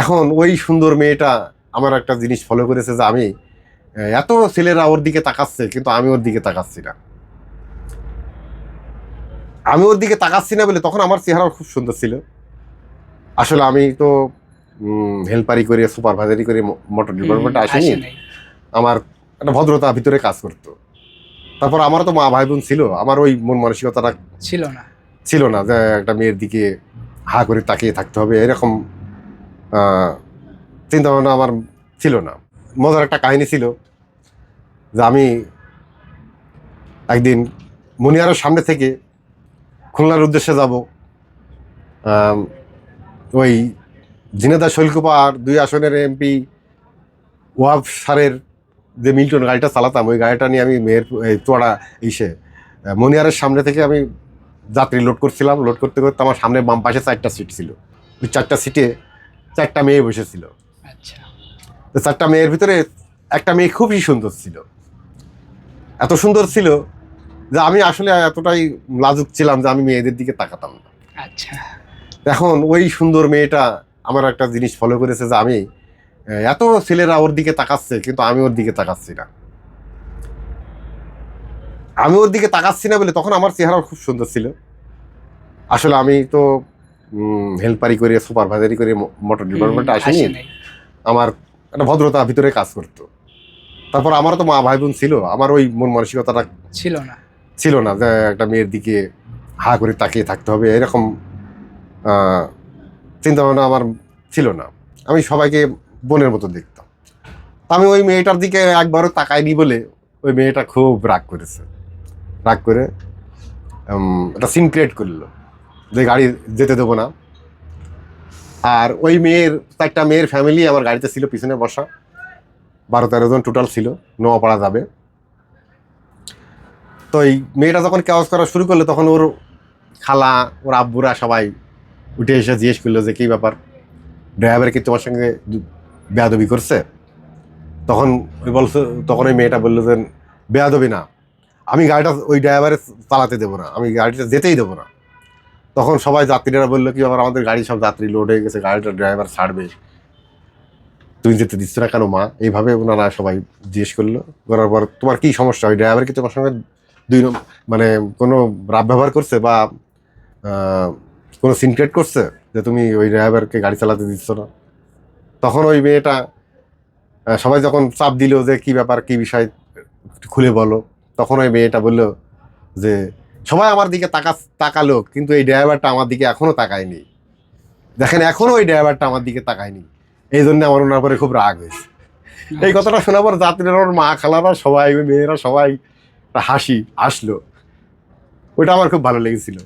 এখন ওই সুন্দর মেয়েটা আমার একটা জিনিস ফলো করেছে যে আমি এত ছেলেরা ওর দিকে তাকাচ্ছে কিন্তু আমি ওর দিকে তাকাচ্ছি না। আমি ওর দিকে তাকাচ্ছি না বলে তখন আমার চেহারা খুব সুন্দর ছিল। আসলে আমি তো হেল্পারি করে সুপারভাইজারি করে মোটর ডিপার্টমেন্টে আসিনি। আমার একটা ভদ্রতা ভিতরে কাজ করতো। তারপর আমারও তো মা ভাই বোন ছিল আমার ওই মন মানসিকতাটা ছিল না। ছিল না যে একটা মেয়ের দিকে হা করে তাকিয়ে থাকতে হবে এরকম চিন্তা ভাবনা আমার ছিল না। মজার একটা কাহিনী ছিল যে আমি একদিন মুনিয়ারের সামনে থেকে খুলনার উদ্দেশ্যে যাব। ওই জিনেদা শৈলকুপার দুই আসনের এমপি ওয়াব সারের যে মিল্টন গাড়িটা চালাতাম, ওই গাড়িটা নিয়ে আমি মেয়ের চড়া ইসে মনিয়ারের সামনে থেকে আমি যাত্রী লোড করছিলাম। লোড করতে করতে আমার সামনে বাম পাশে চারটা সিট ছিল। ওই চারটা সিটে চারটা মেয়ে বসেছিল। আচ্ছা। তো চারটা মেয়ের ভিতরে একটা মেয়ে খুবই সুন্দর ছিল। এত সুন্দর ছিল যে আমি আসলে এতটাই লাজুক ছিলাম যে আমি মেয়েদের দিকে তাকাতাম না। আচ্ছা। এখন ওই সুন্দর মেয়েটা আমার একটা জিনিস ফলো করেছে যে আমি এত ছেলেরা ওর দিকে তাকাচ্ছে কিন্তু আমি ওর দিকে তাকাচ্ছি না। আমি ওর দিকে তাকাচ্ছি না বলে তখন আমার চেহারা খুব সুন্দর ছিল। আসলে আমি তো হেল্পারি করে সুপারভাইজারি করে মোটর ডিপার্টমেন্টে আসিনি। আমার একটা ভদ্রতা ভিতরে কাজ করতো। তারপর আমারও তো মা ভাই বোন ছিল আমার ওই মন মানসিকতাটা ছিল না। ছিল না যে একটা মেয়ের দিকে হা করে তাকিয়ে থাকতে হবে এরকম চিন্তা ভাবনা আমার ছিল না। আমি সবাইকে বোনের মতো দেখতাম। তা আমি ওই মেয়েটার দিকে একবারও তাকাইনি বলে ওই মেয়েটা খুব রাগ করেছে। রাগ করে একটা সিন ক্রিয়েট করল। যে গাড়ি যেতে দেবো না। আর ওই মেয়ের, চারটা মেয়ের ফ্যামিলি আমার গাড়িতে ছিল, পিছনে বসা। বারো তেরো জন টোটাল ছিল, নোয়াপাড়া যাবে। তো এই মেয়েটা যখন কেওয়াজ করা শুরু করল, তখন ওর খালা, ওর আব্বুরা সবাই উঠে এসে জিজ্ঞেস করল যে, কী ব্যাপার? ড্রাইভার কি তোমার সঙ্গে বেয়াদবি করছে? তখন ওই বলছে, তখন ওই মেয়েটা বলল যে, বেয়াদবি না। আমি গাড়িটা ওই ড্রাইভারে চালাতে দেবো না। আমি গাড়িটা যেতেই দেবো না। তখন সবাই যাত্রীরা বলল, কি আবার আমাদের গাড়ি সব যাত্রী লোড হয়ে গেছে, গাড়িটা ড্রাইভার ছাড়বে। তুমি যেতে দিচ্ছ না কেন মা? এইভাবে ওনারা সবাই জিজ্ঞেস করল। করার পর, তোমার কি সমস্যা? ওই ড্রাইভার কি তোমার সঙ্গে দুই মানে কোনো রাব ব্যবহার করছে বা কোনো সিনক্রেট করছে যে তুমি ওই ড্রাইভারকে গাড়ি চালাতে দিচ্ছ না? তখন ওই মেয়েটা সবাই যখন চাপ দিল যে কি ব্যাপার, কি বিষয় খুলে বলো। তখন ওই মেয়েটা বলল যে সবাই আমার দিকে তাকা তাকালো, কিন্তু এই ড্রাইভারটা আমার দিকে এখনও তাকায়নি। দেখেন, এখনও ওই ড্রাইভারটা আমার দিকে তাকায়নি। এই জন্য আমার ওনার পরে খুব রাগ হয়েছে। এই কথাটা শোনার পর যাত্রীরা ওর মা খালারা সবাই, মেয়েরা সবাই হাসি আসলো। ওইটা আমার খুব ভালো লেগেছিল।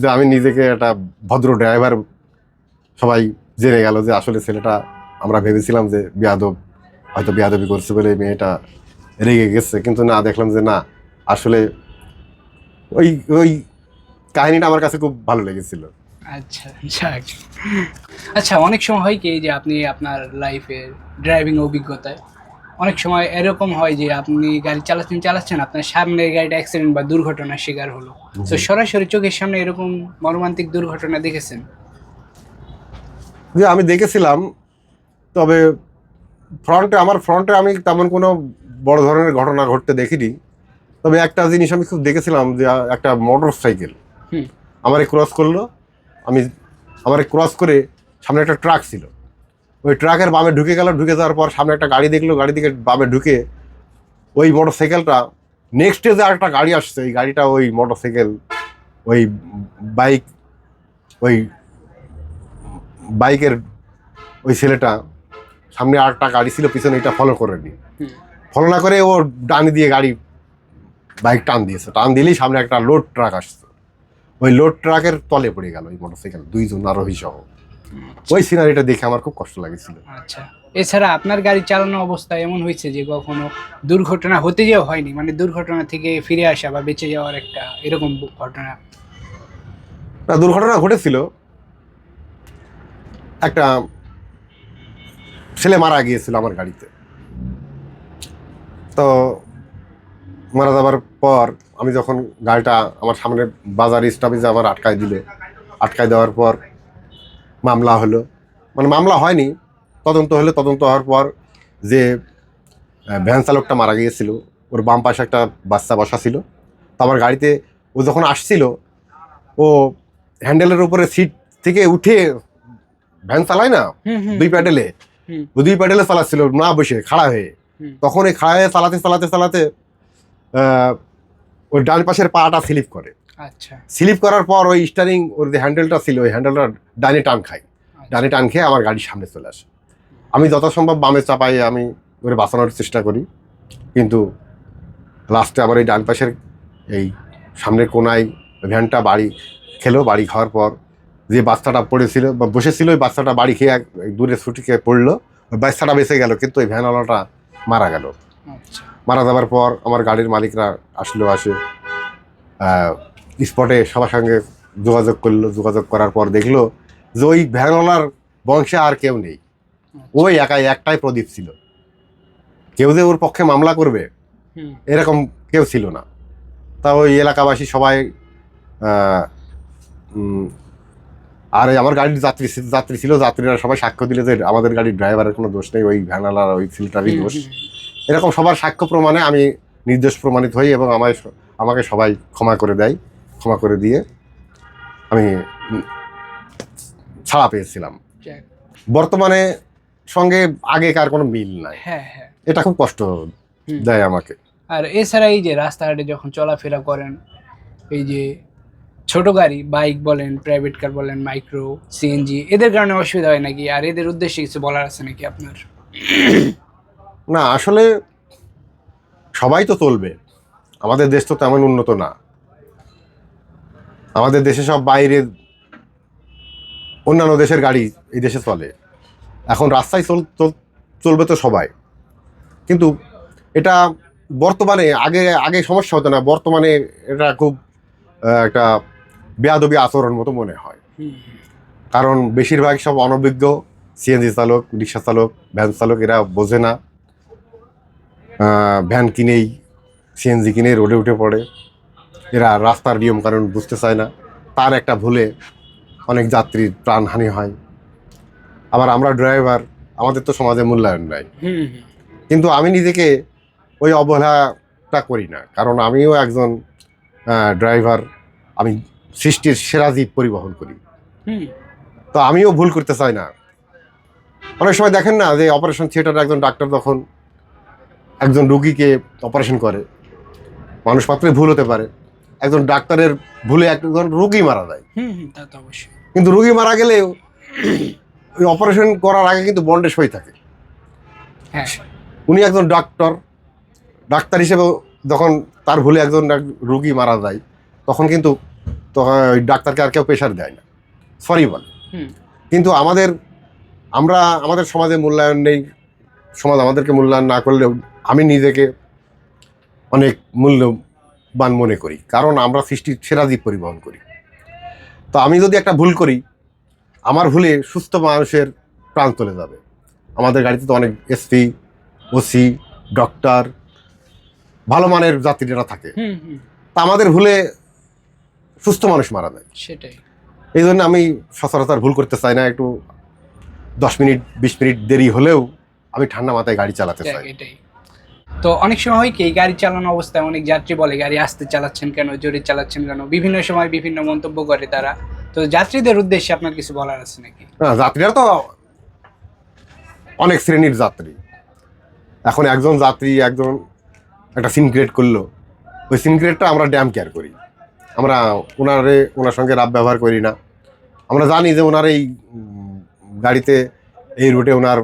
যে আমি নিজেকে একটা ভদ্র ড্রাইভার সবাই জেনে গেল যে আসলে ছেলেটা, আমরা ভেবেছিলাম যে বিয়াদব, হয়তো বিয়াদবি করছে বলে মেয়েটা রেগে গেছে। কিন্তু না, দেখলাম যে না, আসলে ওই ওই কাহিনীটা আমার কাছে খুব ভালো লেগেছিল। আচ্ছা যাক আচ্ছা। অনেক সময় হয় কি যে আপনি আপনার লাইফের ড্রাইভিং অভিজ্ঞতায় অনেক সময় এরকম হয় যে আপনি গাড়ি চালাচ্ছেন চালাচ্ছেন আপনার সামনে গাড়িটা অ্যাক্সিডেন্ট বা দুর্ঘটনার শিকার হলো। তো সরাসরি চোখের সামনে এরকম মর্মান্তিক দুর্ঘটনা দেখেছেন? যে আমি দেখেছিলাম তবে ফ্রন্টে আমার ফ্রন্টে আমি তেমন কোনো বড় ধরনের ঘটনা ঘটতে দেখিনি। তবে একটা জিনিস আমি খুব দেখেছিলাম যে একটা মোটর সাইকেল। আমারে ক্রস করল আমি আমারে ক্রস করে সামনে একটা ট্রাক ছিল ওই ট্রাকের বামে ঢুকে গেল ঢুকে যাওয়ার পর সামনে একটা গাড়ি দেখল গাড়ি দিকে বামে ঢুকে ওই মোটর সাইকেলটা নেক্সট যে আরেকটা গাড়ি আসছে ওই গাড়িটা ওই মোটর সাইকেল ওই বাইক ওই বাইকের ওই ছেলেটা সামনে আরেকটা গাড়ি ছিল পিছনে এটা ফলো করেনি হুম। ফলো না করে ও ডানি দিয়ে গাড়ি বাইক টান দিয়েছে। টান দিলেই সামনে একটা লোড ট্রাক আসছে। ওই লোড ট্রাকের তলে পড়ে গেল ওই মোটরসাইকেল দুইজন আরোহী সহ। ওই সিনারিটা দেখে আমার খুব কষ্ট লাগেছিল। আচ্ছা। এছাড়া আপনার গাড়ি চালানো অবস্থা এমন হয়েছে যে কখনো দুর্ঘটনা হতে যাওয়া হয়নি? মানে দুর্ঘটনা থেকে ফিরে আসা বা বেঁচে যাওয়ার একটা এরকম ঘটনা? না দুর্ঘটনা ঘটেছিল। একটা ছেলে মারা গিয়েছিল আমার গাড়িতে। তো মারা যাবার পর আমি যখন গাড়িটা আমার সামনে বাজার স্টপেজে আবার আটকায় দিল আটকায় দেওয়ার পর মামলা হলো। মানে মামলা হয়নি তদন্ত হলে তদন্ত হওয়ার পর যে ভ্যান চালকটা মারা গিয়েছিল ওর বাম পাশে একটা বাচ্চা বসা ছিল। তো আমার গাড়িতে ও যখন আসছিল ও হ্যান্ডেলের উপরে সিট থেকে উঠে ভ্যান চালায় না? দুই প্যাডেলে। ও দুই প্যাডেলে চালাচ্ছিল না বসে খাড়া হয়ে। তখন এই খাড়া হয়ে চালাতে চালাতে চালাতে ওই ডান পাশের পাটা স্লিপ করে। আচ্ছা। স্লিপ করার পর ওই স্টারিং ওর যে হ্যান্ডেলটা ছিল ওই হ্যান্ডেলটা ডানে টান খায়। ডানে টান খেয়ে আমার গাড়ির সামনে চলে আসে। আমি যত সম্ভব বামে চাপাই আমি ওরে বাঁচানোর চেষ্টা করি। কিন্তু লাস্টে আমার এই ডান পাশের এই সামনের কোনায় ভ্যানটা বাড়ি খেলো বাড়ি খাওয়ার পর যে বাচ্চাটা পড়েছিল বা বসেছিল ওই বাচ্চাটা বাড়ি খেয়ে এক- দূরে ছুটি খেয়ে পড়ল। ওই বাচ্চাটা বেঁচে গেল কিন্তু ওই ভ্যানওয়ালাটা মারা গেল। আচ্ছা। মারা যাওয়ার পর আমার গাড়ির মালিকরা আসলো আসে স্পটে সবার সঙ্গে যোগাযোগ করল যোগাযোগ করার পর দেখল যে ওই ভ্যানওয়ালার বংশে আর কেউ নেই। ওই একাই একটাই প্রদীপ ছিল। কেউ যে ওর পক্ষে মামলা করবে এরকম কেউ ছিল না। তা ওই এলাকাবাসী সবাই আহ, আর আমার গাড়ির যাত্রী যাত্রী ছিল যাত্রীরা সবাই সাক্ষ্য দিলে যে আমাদের গাড়ির ড্রাইভারের কোনো দোষ নেই ওই ভ্যানওয়ালার ওই ফিল্টারই দোষ। এরকম সবার সাক্ষ্য প্রমাণে আমি নির্দোষ প্রমাণিত হই এবং আমায় আমাকে সবাই ক্ষমা করে দেয় ক্ষমা করে দিয়ে আমি ছাড়া পেয়েছিলাম। বর্তমানে সঙ্গে আগেকার কোনো মিল নাই। হ্যাঁ হ্যাঁ। এটা খুব কষ্ট দেয় আমাকে। আর এছাড়া এই যে রাস্তাঘাটে যখন চলাফেরা করেন এই যে ছোট গাড়ি বাইক বলেন প্রাইভেট কার বলেন মাইক্রো সিএনজি এদের কারণে অসুবিধা হয় নাকি? আর এদের উদ্দেশ্যে কিছু বলার আছে নাকি আপনার? না আসলে সবাই তো চলবে। আমাদের দেশ তো তেমন উন্নত না। আমাদের দেশে সব বাইরে অন্যান্য দেশের গাড়ি এই দেশে চলে। এখন রাস্তায় চল চল- চলবে তো সবাই। কিন্তু এটা বর্তমানে আগে আগে সমস্যা হতো না। বর্তমানে এটা খুব একটা বেয়াদবি আচরণ মতো মনে হয়। কারণ বেশিরভাগ সব অনভিজ্ঞ সিএনজি চালক রিক্সা চালক ভ্যান চালক এরা বোঝে না। ভ্যান কিনেই সিএনজি কিনে রোডে উঠে পড়ে। এরা রাস্তার নিয়ম কারণ বুঝতে চায় না। তার একটা ভুলে অনেক যাত্রীর প্রাণহানি হয়। আবার আমরা ড্রাইভার আমাদের তো সমাজে মূল্যায়ন নাই। কিন্তু আমি নিজেকে ওই অবহেলাটা করি না। কারণ আমিও একজন ড্রাইভার আমি সৃষ্টির সেরা জীব পরিবহন করি। তো আমিও ভুল করতে চাই না। অনেক সময় দেখেন না যে অপারেশন থিয়েটারে একজন ডাক্তার যখন একজন রুগীকে অপারেশন করে মানুষ মাত্রই ভুল হতে পারে। একজন ডাক্তারের ভুলে একজন রুগী মারা যায়। হুম, হুম, তা তো অবশ্যই। কিন্তু রুগী মারা গেলেও ওই অপারেশন করার আগে কিন্তু বন্ডে সই থাকে। হ্যাঁ। উনি একজন ডাক্তার ডাক্তার হিসেবে যখন তার ভুলে একজন রুগী মারা যায় তখন কিন্তু তখন ওই ডাক্তারকে আর কেউ প্রেশার দেয় না। সরি বলে। কিন্তু আমাদের আমরা আমাদের সমাজে মূল্যায়ন নেই। সমাজ আমাদেরকে মূল্যায়ন না করলেও আমি নিজেকে অনেক মূল্যবান মনে করি কারণ আমরা সৃষ্টির সেরা দ্বীপ পরিবহন করি। তো আমি যদি একটা ভুল করি আমার ভুলে সুস্থ মানুষের প্রাণ চলে যাবে। আমাদের গাড়িতে তো অনেক এসপি ওসি ডক্টর ভালো মানের যাত্রীরা থাকে। তা আমাদের ভুলে সুস্থ মানুষ মারা যায়। সেটাই। এই জন্য আমি সচরাচর ভুল করতে চাই না একটু দশ মিনিট বিশ মিনিট দেরি হলেও আমি ঠান্ডা মাথায় গাড়ি চালাতে চাই। এটাই। তো অনেক সময় কি গাড়ি চালানো অবস্থায় অনেক যাত্রী বলে, গাড়ি আসতে চালাচ্ছেন কেন? জোরে চালাচ্ছেন কেন? বিভিন্ন সময় বিভিন্ন মন্তব্য করে তারা। তো যাত্রীদের উদ্দেশ্যে আপনার কিছু বলার আছে নাকি? যাত্রীরা তো অনেক শ্রেণির যাত্রী। এখন একজন যাত্রী একজন একটা সিন ক্রিয়েট করল। ওই সিন ক্রিয়েটটা আমরা ড্যাম কেয়ার করি। আমরা ওনারে, ওনার সঙ্গে রাব ব্যবহার করি না। আমরা জানি যে ওনার এই গাড়িতে, এই রুটে ওনার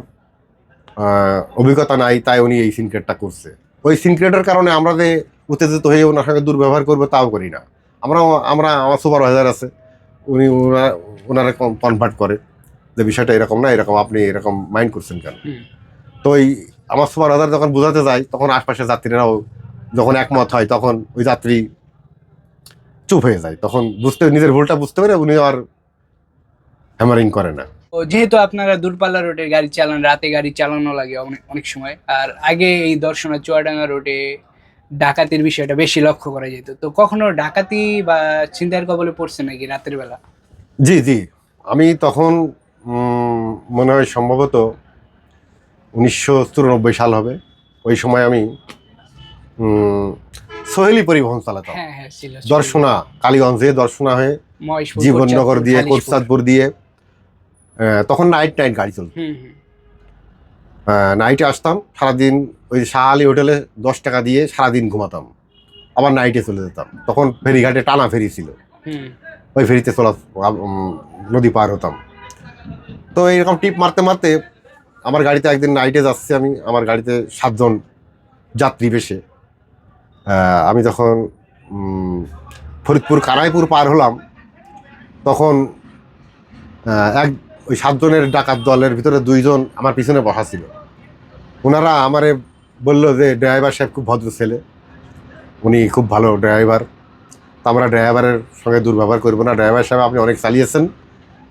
অভিজ্ঞতা নাই তাই উনি এই সিন ক্রিয়েটটা করছে। ওই সিন ক্রিয়েটের কারণে আমরা যে উত্তেজিত হয়ে ওনার সঙ্গে দুর্ব্যবহার করব তাও করি না। আমরা আমরা আমার সুপারভাইজার আছে উনি ওনার ওনারা কনভার্ট করে যে বিষয়টা এরকম না এরকম আপনি এরকম মাইন্ড করছেন কেন? তো ওই আমার সুপারভাইজার যখন বোঝাতে যায় তখন আশপাশের যাত্রীরাও যখন একমত হয় তখন ওই যাত্রী চুপ হয়ে যায়। তখন বুঝতে নিজের ভুলটা বুঝতে পেরে উনি আর হ্যামারিং করে না। তো যেহেতু আপনারা দূরপাল্লা রোডে গাড়ি চালান রাতে গাড়ি চালানো লাগে অনেক অনেক সময় আর আগে এই দর্শনা চুয়াডাঙ্গা রোডে ডাকাতির বিষয়টা বেশি লক্ষ্য করা যেত। তো কখনো ডাকাতি বা চিন্তার কবলে পড়ছে নাকি রাতের বেলা? জি জি। আমি তখন মনে হয় সম্ভবত উনিশশো চুরানব্বই সাল হবে। ওই সময় আমি সোহেলি পরিবহন চালাতাম। হ্যাঁ হ্যাঁ দর্শনা কালীগঞ্জে দর্শনা হয়ে জীবননগর দিয়ে। কোরসাদপুর দিয়ে তখন নাইট নাইট গাড়ি চলত। নাইটে আসতাম সারাদিন ওই শাহ আলী হোটেলে দশ টাকা দিয়ে সারাদিন ঘুমাতাম। আবার নাইটে চলে যেতাম। তখন ফেরিঘাটে টানা ফেরি ছিল। ওই ফেরিতে চলা নদী পার হতাম। তো এইরকম টিপ মারতে মারতে আমার গাড়িতে একদিন নাইটে যাচ্ছি আমি আমার গাড়িতে সাতজন যাত্রী বেশে। আমি যখন ফরিদপুর কানাইপুর পার হলাম তখন এক ওই সাতজনের ডাকাত দলের ভিতরে দুইজন আমার পিছনে বসা ছিল। ওনারা আমারে বলল যে, ড্রাইভার সাহেব খুব ভদ্র ছেলে। উনি খুব ভালো ড্রাইভার। তো আমরা ড্রাইভারের সঙ্গে দুর্ব্যবহার করব না। ড্রাইভার সাহেব, আপনি অনেক চালিয়েছেন।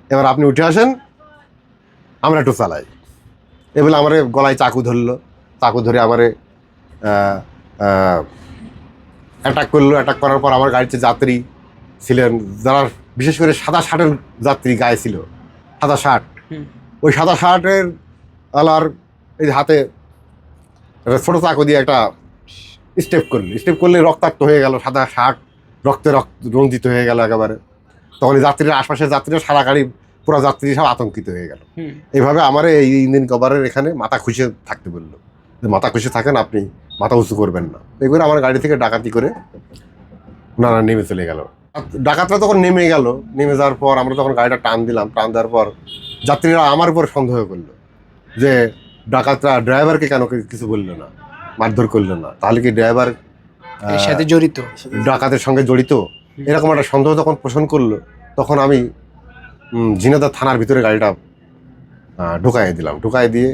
এবার আপনি উঠে আসেন, আমরা একটু চালাই। এগুলো আমারে গলায় চাকু ধরলো। চাকু ধরে আমারে অ্যাটাক করল। অ্যাটাক করার পর আমার গাড়িতে যাত্রী ছিলেন। যারা বিশেষ করে সাদা শার্টের যাত্রী গায়ে ছিল। সাদা শার্ট। ওই সাদা শার্টের আলার এই হাতে একটা ছোটো চাকু দিয়ে একটা স্টেপ করলি। স্টেপ করলে রক্তাক্ত হয়ে গেল সাদা শার্ট রক্তে রক্ত রঞ্জিত হয়ে গেল একেবারে। তখন এই যাত্রীরা আশপাশের যাত্রীরা সারা গাড়ি পুরো যাত্রী সব আতঙ্কিত হয়ে গেল। এইভাবে আমার এই ইঞ্জিন কভারের এখানে মাথা খুশি থাকতে বলল। যে মাথা খুশি থাকেন আপনি মাথা উঁচু করবেন না। এগুলো আমার গাড়ি থেকে ডাকাতি করে ওনারা নেমে চলে গেল। ডাকাতরা তখন নেমে গেল। নেমে যাওয়ার পর আমরা তখন গাড়িটা টান দিলাম। টান দেওয়ার পর যাত্রীরা আমার উপর সন্দেহ করল যে ডাকাতরা ড্রাইভারকে কেন কিছু বলল না মারধর করল না। তাহলে কি ড্রাইভার সাথে জড়িত? ডাকাতের সঙ্গে জড়িত? এরকম একটা সন্দেহ যখন পোষণ করল। তখন আমি ঝিনাদা থানার ভিতরে গাড়িটা ঢুকাই দিলাম। ঢুকাই দিয়ে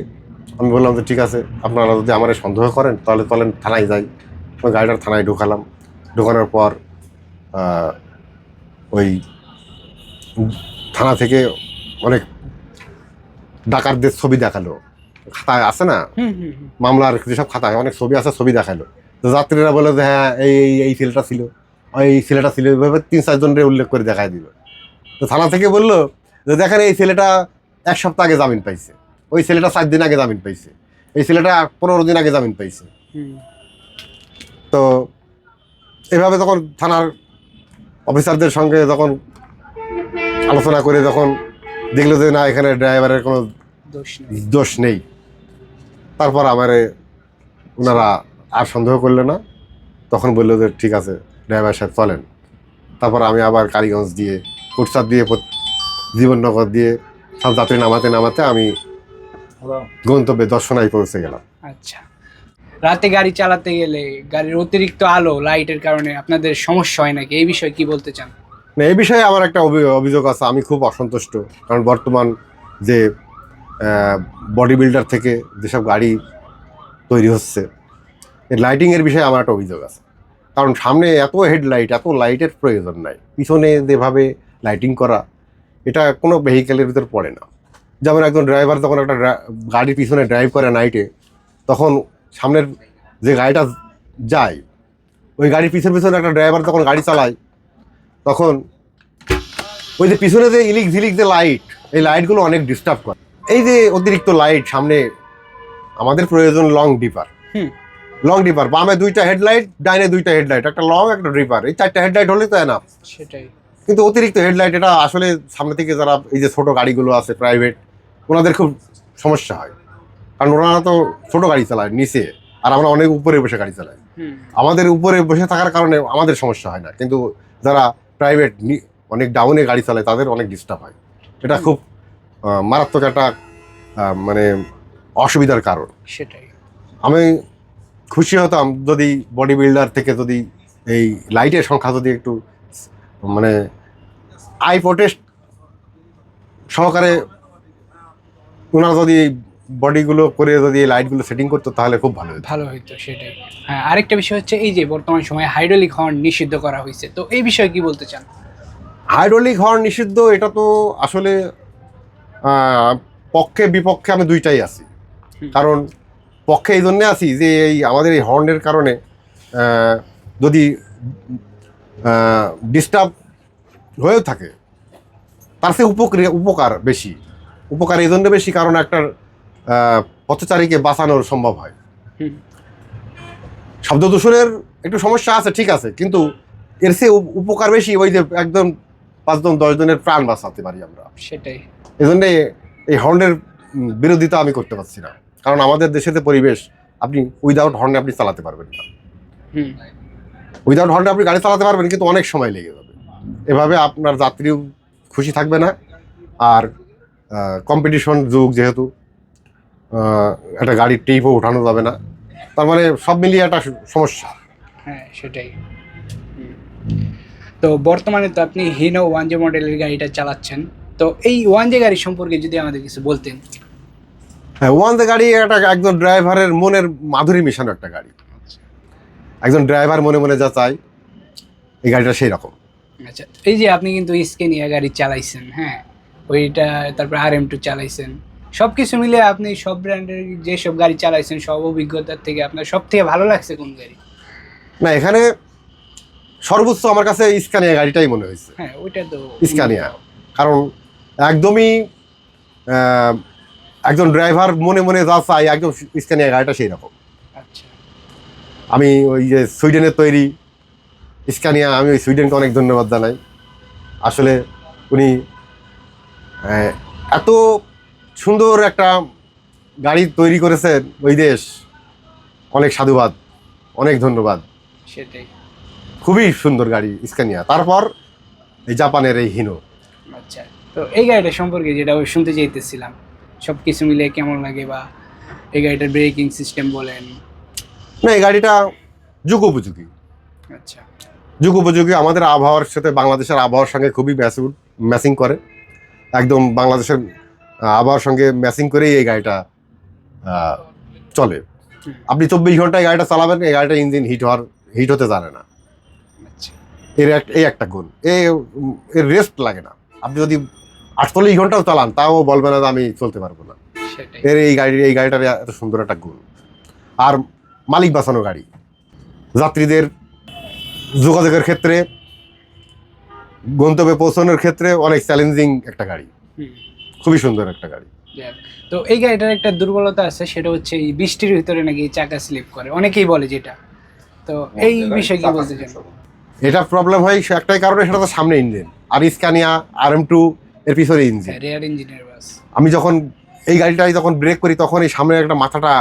আমি বললাম যে ঠিক আছে আপনারা যদি আমার সন্দেহ করেন তাহলে চলেন থানায় যাই। গাড়িটার থানায় ঢুকালাম। ঢুকানোর পর ওই থানা থেকে অনেক ডাকাতদের ছবি দেখাল। খাতায় আছে না। মামলার যেসব খাতায় অনেক ছবি আছে ছবি দেখাল। তো যাত্রীরা বলে যে হ্যাঁ এই এই এই ছেলেটা ছিল। এই ছেলেটা ছিল এভাবে তিন চারজনের উল্লেখ করে দেখায় দিল। তো থানা থেকে বলল যে দেখেন এই ছেলেটা এক সপ্তাহ আগে জামিন পাইছে। ওই ছেলেটা চার দিন আগে জামিন পাইছে। এই ছেলেটা পনেরো দিন আগে জামিন পাইছে। তো এভাবে তখন থানার অফিসারদের সঙ্গে যখন আলোচনা করে যখন দেখল যে না এখানে ড্রাইভারের কোনো দোষ নেই। তারপর আমারে ওনারা আর সন্দেহ করল না। তখন বলল যে ঠিক আছে ড্রাইভার সাহেব চলেন। তারপর আমি আবার কালীগঞ্জ দিয়ে কোটসাদ দিয়ে জীবননগর দিয়ে সব যাত্রী নামাতে নামাতে আমি গন্তব্যে দর্শনায় পৌঁছে গেলাম। আচ্ছা। রাতে গাড়ি চালাতে গেলে গাড়ির অতিরিক্ত আলো লাইটের কারণে আপনাদের সমস্যা হয় নাকি? এই বিষয়ে কি বলতে চান? না, এই বিষয়ে আমার একটা অভি- অভিযোগ আছে, আমি খুব অসন্তুষ্ট। কারণ বর্তমান যে বডি বিল্ডার থেকে যেসব গাড়ি তৈরি হচ্ছে লাইটিংয়ের বিষয়ে আমার একটা অভিযোগ আছে। কারণ সামনে এত হেডলাইট এত লাইটের প্রয়োজন নাই। পিছনে যেভাবে লাইটিং করা, এটা কোনো ভেহিকেলের ভিতর পড়ে না। যেমন একজন ড্রাইভার যখন একটা ড্রা- গাড়ির পিছনে ড্রাইভ করে নাইটে তখন সামনের যে গাড়িটা যায় ওই গাড়ির পিছনে পিছনে একটা ড্রাইভার যখন গাড়ি চালায় তখন ওই যে পিছনে যে ইলিক ঝিলিক যে লাইট এই লাইটগুলো অনেক ডিস্টার্ব করে। এই যে অতিরিক্ত লাইট সামনে আমাদের প্রয়োজন লং ডিপার হুম। লং ডিপার বামে দুইটা হেডলাইট ডাইনে দুইটা হেডলাইট একটা লং একটা ডিপার এই চারটা হেডলাইট হলে তো না সেটাই। কিন্তু অতিরিক্ত হেডলাইট এটা আসলে সামনে থেকে যারা এই যে ছোট গাড়িগুলো আছে প্রাইভেট ওনাদের খুব সমস্যা হয়। কারণ ওনারা তো ছোট গাড়ি চালায় নিচে। আর আমরা অনেক উপরে বসে গাড়ি চালাই। আমাদের উপরে বসে থাকার কারণে আমাদের সমস্যা হয় না। কিন্তু যারা প্রাইভেট অনেক ডাউনে গাড়ি চালায় তাদের অনেক ডিস্টার্ব হয়। এটা খুব মারাত্মক একটা মানে অসুবিধার কারণ। সেটাই। আমি খুশি হতাম যদি বডি বিল্ডার থেকে যদি এই লাইটের সংখ্যা যদি একটু মানে আই প্রোটেস্ট সহকারে ওনারা যদি বডিগুলো করে যদি লাইটগুলো সেটিং করতো তাহলে খুব ভালো হতো ভালো হইতো সেটাই। হ্যাঁ আরেকটা বিষয় হচ্ছে এই যে বর্তমান সময়ে হাইড্রোলিক হর্ন নিষিদ্ধ করা হয়েছে তো এই বিষয়ে কি বলতে চান? হাইড্রোলিক হর্ন নিষিদ্ধ এটা তো আসলে পক্ষে বিপক্ষে আমি দুইটাই আছি। কারণ পক্ষে এই জন্যে আছি যে এই আমাদের এই হর্নের কারণে যদি ডিস্টার্ব হয়েও থাকে তার সে উপকার উপকার বেশি। উপকার এই জন্য বেশি কারণ একটা পথচারীকে বাঁচানোর সম্ভব হয়। শব্দ দূষণের একটু সমস্যা আছে ঠিক আছে কিন্তু এর চেয়ে উপ- উপকার বেশি ওই যে একদম পাঁচজন দশজনের প্রাণ বাঁচাতে পারি আমরা। সেটাই। এই এই হর্নের বিরোধিতা আমি করতে পারছি না। কারণ আমাদের দেশে যে পরিবেশ আপনি উইদাউট হর্নে আপনি চালাতে পারবেন না। উইদাউট হর্নে আপনি গাড়ি চালাতে পারবেন কিন্তু অনেক সময় লেগে যাবে। এভাবে আপনার যাত্রীও খুশি থাকবে না। আর কম্পিটিশন যুগ যেহেতু একটা গাড়ির টেপও ওঠানো যাবে না। তার মানে সব মিলিয়ে একটা সমস্যা। হ্যাঁ সেটাই। তো বর্তমানে তো আপনি হিনো ওয়ান জে মডেলের গাড়িটা চালাচ্ছেন। তো এই ওয়ান জে গাড়ি সম্পর্কে যদি আমাদের কিছু বলতেন। হ্যাঁ ওয়ান দ্য গাড়ি একটা একজন ড্রাইভারের মনের মাধুরী মিশানো একটা গাড়ি। একজন ড্রাইভার মনে মনে যা চায় এই গাড়িটা সেই রকম। আচ্ছা এই যে আপনি কিন্তু স্কেনিয়া গাড়ি চালাইছেন হ্যাঁ? ওইটা তারপর আর এম টু চালাইছেন। সব কিছু মিলে আপনি সব ব্র্যান্ডের যেসব গাড়ি চালাইছেন সব অভিজ্ঞতার থেকে আপনার সব থেকে ভালো লাগছে কোন গাড়ি? না এখানে সর্বোচ্চ আমার কাছে স্কানিয়া গাড়িটাই মনে হয়েছে। হ্যাঁ ওইটা তো স্কানিয়া কারণ একদমই একজন ড্রাইভার মনে মনে যা চাই একদম স্কানিয়া গাড়িটা সেই রকম আচ্ছা। আমি ওই যে সুইডেনের তৈরি স্কানিয়া আমি ওই সুইডেনকে অনেক ধন্যবাদ জানাই। আসলে উনি এত সুন্দর একটা গাড়ি তৈরি করেছেন ওই দেশ। অনেক সাধুবাদ অনেক ধন্যবাদ। সেটাই। খুবই সুন্দর গাড়ি স্কানিয়া তারপর এই জাপানের এই হিনো আচ্ছা তো এই গাড়িটা সম্পর্কে যেটা ওই শুনতে চাইতেছিলাম সব কিছু মিলে কেমন লাগে বা এই গাড়িটার ব্রেকিং সিস্টেম বলেন? না এই গাড়িটা যুগ উপযোগী। আচ্ছা। যুগ উপযোগী আমাদের আবহাওয়ার সাথে বাংলাদেশের আবহাওয়ার সঙ্গে খুবই ম্যাচিং করে। একদম বাংলাদেশের আবহাওয়ার সঙ্গে ম্যাচিং করেই এই গাড়িটা চলে। আপনি চব্বিশ ঘন্টায় গাড়িটা চালাবেন এই গাড়িটা ইঞ্জিন হিট হওয়ার হিট হতে জানে না। এর এক এই একটা গুণ। এ এর রেস্ট লাগে না। আপনি যদি আটচল্লিশ ঘন্টাও চালান তাও বলবে না যে আমি চলতে পারব না। এর এই গাড়ি এই গাড়িটার এত সুন্দর একটা গুণ। আর মালিক বাঁচানো গাড়ি। যাত্রীদের যোগাযোগের ক্ষেত্রে গন্তব্যে পৌঁছানোর ক্ষেত্রে অনেক চ্যালেঞ্জিং একটা গাড়ি। খুবই সুন্দর একটা গাড়ি। তো এই গাড়িটার একটা দুর্বলতা আছে সেটা হচ্ছে এই বৃষ্টির ভিতরে নাকি চাকা স্লিপ করে। অনেকেই বলে যেটা। তো এই বিষয়ে কি বলতে চান? এটা প্রবলেম হয় একটাই কারণে সেটা তো সামনে ইঞ্জিন আর স্কানিয়া আর এম টু এর পিছনে ইঞ্জিন রেয়ার ইঞ্জিনিয়ার বাস আমি যখন এই গাড়িটাই যখন ব্রেক করি তখন এই সামনে একটা মাথাটা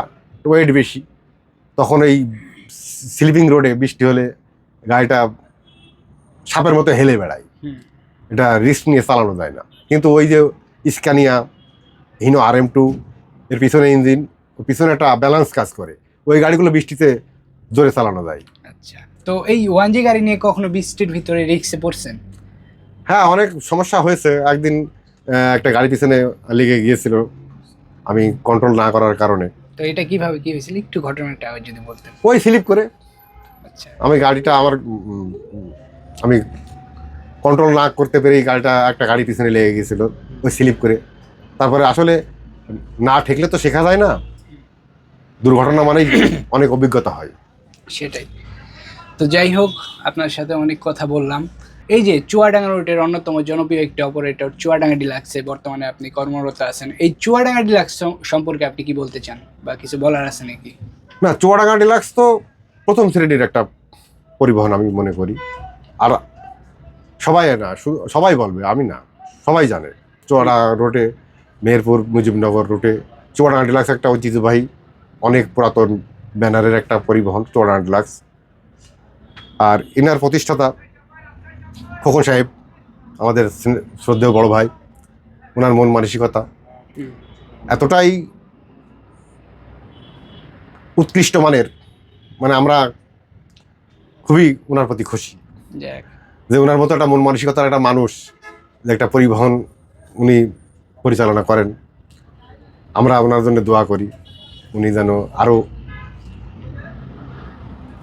ওয়েট বেশি। তখন এই স্লিপিং রোডে বৃষ্টি হলে গাড়িটা সাপের মতো হেলে বেড়ায়। এটা রিস্ক নিয়ে চালানো যায় না। কিন্তু ওই যে স্কানিয়া হিনো আর এম টু এর পিছনে ইঞ্জিন পিছনে একটা ব্যালেন্স কাজ করে। ওই গাড়িগুলো বৃষ্টিতে জোরে চালানো যায়। আচ্ছা। তো এই ওয়ান জি গাড়ি নিয়ে কখনো বৃষ্টির ভিতরে রিক্সে পড়ছেন? হ্যাঁ অনেক সমস্যা হয়েছে। একদিন একটা গাড়ি পিছনে লেগে গিয়েছিল আমি কন্ট্রোল না করার কারণে। তো এটা কীভাবে কি হয়েছিল? একটু ঘটনাটা যদি বলতেন। ওই স্লিপ করে আচ্ছা। আমি গাড়িটা আমার আমি কন্ট্রোল না করতে পেরে এই গাড়িটা একটা গাড়ি পিছনে লেগে গিয়েছিল। ওই স্লিপ করে। তারপরে আসলে না ঠেকলে তো শেখা যায় না। দুর্ঘটনা মানেই অনেক অভিজ্ঞতা হয়। সেটাই। তো যাই হোক আপনার সাথে অনেক কথা বললাম। এই যে চুয়াডাঙ্গা রুটের অন্যতম জনপ্রিয় একটি অপারেটর চুয়াডাঙ্গা ডিলাক্সে বর্তমানে আপনি কর্মরত আছেন। এই চুয়াডাঙ্গা ডিলাক্স সম্পর্কে আপনি কি বলতে চান? বা কিছু বলার আছে নাকি? না চুয়াডাঙ্গা ডিলাক্স তো প্রথম শ্রেণির একটা পরিবহন আমি মনে করি। আর সবাই না সবাই বলবে আমি না সবাই জানে। চুয়াডাঙ্গা রোডে মেহেরপুর মুজিবনগর রুটে চুয়াডাঙ্গা ডিলাক্স একটা ঐতিহ্যবাহী অনেক পুরাতন ব্যানারের একটা পরিবহন চুয়াডাঙ্গা ডিলাক্স। আর ইনার প্রতিষ্ঠাতা খোকন সাহেব আমাদের শ্রদ্ধেয় বড় ভাই ওনার মন মানসিকতা। এতটাই উৎকৃষ্ট মানের মানে আমরা খুবই ওনার প্রতি খুশি। যে ওনার মতো একটা মন মানসিকতার একটা মানুষ যে একটা পরিবহন উনি পরিচালনা করেন। আমরা ওনার জন্য দোয়া করি, উনি যেন আরও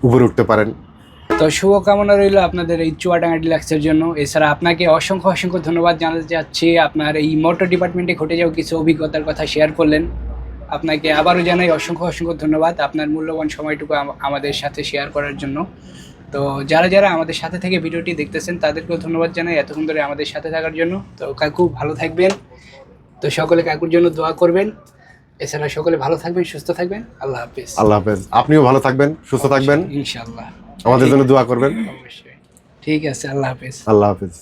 উপরে উঠতে পারেন। তো শুভকামনা রইল আপনাদের এই চুয়াডাঙ্গা ডিলাক্সের জন্য। এছাড়া আপনাকে অসংখ্য অসংখ্য ধন্যবাদ জানাতে চাচ্ছি। আপনার এই মোটর ডিপার্টমেন্টে ঘটে যাওয়া কিছু অভিজ্ঞতার কথা শেয়ার করলেন। আপনাকে আবারও জানাই অসংখ্য অসংখ্য ধন্যবাদ আপনার মূল্যবান সময়টুকু আমাদের সাথে শেয়ার করার জন্য। তো যারা যারা আমাদের সাথে থেকে ভিডিওটি দেখতেছেন তাদেরকেও ধন্যবাদ জানাই এতক্ষণ ধরে আমাদের সাথে থাকার জন্য। তো কাকু ভালো থাকবেন। তো সকলে কাকুর জন্য দোয়া করবেন। এছাড়া সকলে ভালো থাকবেন সুস্থ থাকবেন। আল্লাহ হাফিজ। আল্লাহ হাফেজ। আপনিও ভালো থাকবেন সুস্থ থাকবেন। ইনশাআল্লাহ। আমাদের জন্য দোয়া করবেন। অবশ্যই। ঠিক আছে আল্লাহ হাফিজ। আল্লাহ হাফেজ।